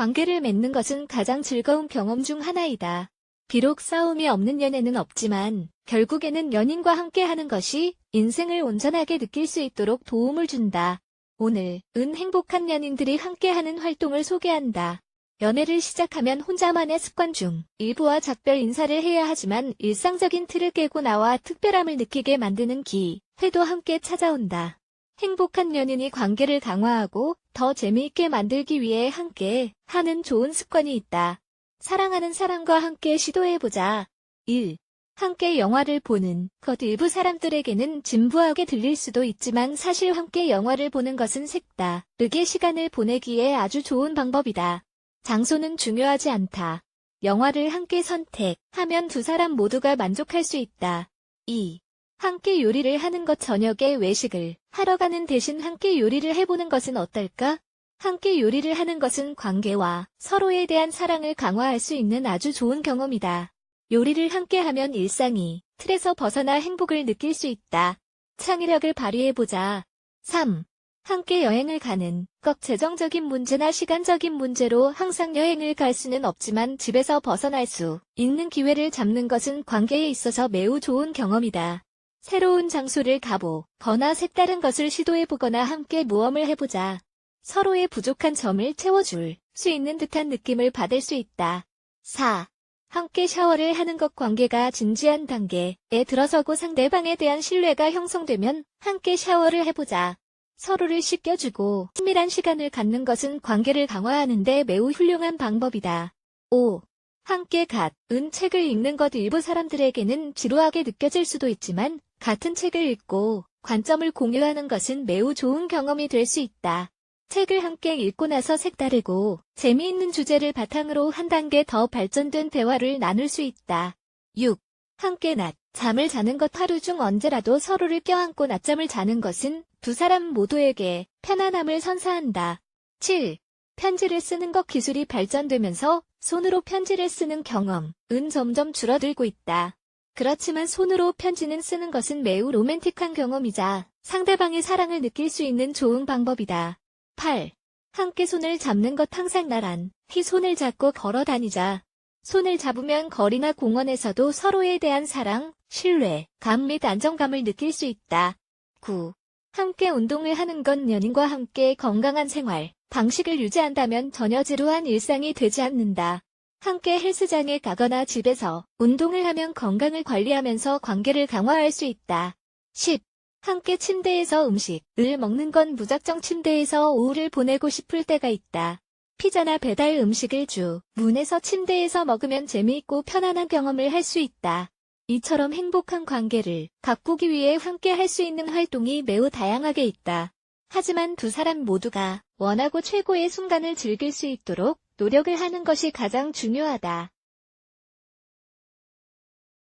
관계를 맺는 것은 가장 즐거운 경험 중 하나이다. 비록 싸움이 없는 연애는 없지만 결국에는 연인과 함께 하는 것이 인생을 온전하게 느낄 수 있도록 도움을 준다. 오늘 은 행복한 연인들이 함께하는 활동을 소개한다. 연애를 시작하면 혼자만의 습관 중 일부와 작별 인사를 해야 하지만 일상적인 틀을 깨고 나와 특별함을 느끼게 만드는 기, 회도 함께 찾아온다. 행복한 연인이 관계를 강화하고 더 재미있게 만들기 위해 함께 하는 좋은 습관이 있다. 사랑하는 사람과 함께 시도해보자. 1. 함께 영화를 보는 것 일부 사람들에게는 진부하게 들릴 수도 있지만 사실 함께 영화를 보는 것은 색다르게 시간을 보내기에 아주 좋은 방법이다. 장소는 중요하지 않다. 영화를 함께 선택하면 두 사람 모두가 만족할 수 있다. 2. 함께 요리를 하는 것 저녁에 외식을 하러 가는 대신 함께 요리를 해보는 것은 어떨까? 함께 요리를 하는 것은 관계와 서로에 대한 사랑을 강화할 수 있는 아주 좋은 경험이다. 요리를 함께 하면 일상이 틀에서 벗어나 행복을 느낄 수 있다. 창의력을 발휘해보자. 3. 함께 여행을 가는 것 재정적인 문제나 시간적인 문제로 항상 여행을 갈 수는 없지만 집에서 벗어날 수 있는 기회를 잡는 것은 관계에 있어서 매우 좋은 경험이다. 새로운 장소를 가보거나 색다른 것을 시도해보거나 함께 모험을 해보자. 서로의 부족한 점을 채워줄 수 있는 듯한 느낌을 받을 수 있다. 4. 함께 샤워를 하는 것 관계가 진지한 단계에 들어서고 상대방에 대한 신뢰가 형성되면 함께 샤워를 해보자. 서로를 씻겨주고 친밀한 시간을 갖는 것은 관계를 강화하는데 매우 훌륭한 방법이다. 5. 함께 갓, 은 책을 읽는 것 일부 사람들에게는 지루하게 느껴질 수도 있지만 같은 책을 읽고 관점을 공유하는 것은 매우 좋은 경험이 될 수 있다. 책을 함께 읽고 나서 색다르고 재미있는 주제를 바탕으로 한 단계 더 발전된 대화를 나눌 수 있다. 6. 함께 낮, 잠을 자는 것 하루 중 언제라도 서로를 껴안고 낮잠을 자는 것은 두 사람 모두에게 편안함을 선사한다. 7. 편지를 쓰는 것 기술이 발전되면서 손으로 편지를 쓰는 경험, 은 점점 줄어들고 있다. 그렇지만 손으로 편지는 쓰는 것은 매우 로맨틱한 경험이자 상대방의 사랑을 느낄 수 있는 좋은 방법이다. 8. 함께 손을 잡는 것 항상 나란 히 손을 잡고 걸어 다니자. 손을 잡으면 거리나 공원에서도 서로에 대한 사랑, 신뢰, 감 및 안정감을 느낄 수 있다. 9. 함께 운동을 하는 건 연인과 함께 건강한 생활, 방식을 유지한다면 전혀 지루한 일상이 되지 않는다. 함께 헬스장에 가거나 집에서 운동을 하면 건강을 관리하면서 관계를 강화할 수 있다. 10. 함께 침대에서 음식을 먹는 건 무작정 침대에서 오후를 보내고 싶을 때가 있다. 피자나 배달 음식을 주 문에서 침대에서 먹으면 재미있고 편안한 경험을 할 수 있다. 이처럼 행복한 관계를 가꾸기 위해 함께 할 수 있는 활동이 매우 다양하게 있다. 하지만 두 사람 모두가 원하고 최고의 순간을 즐길 수 있도록 노력을 하는 것이 가장 중요하다.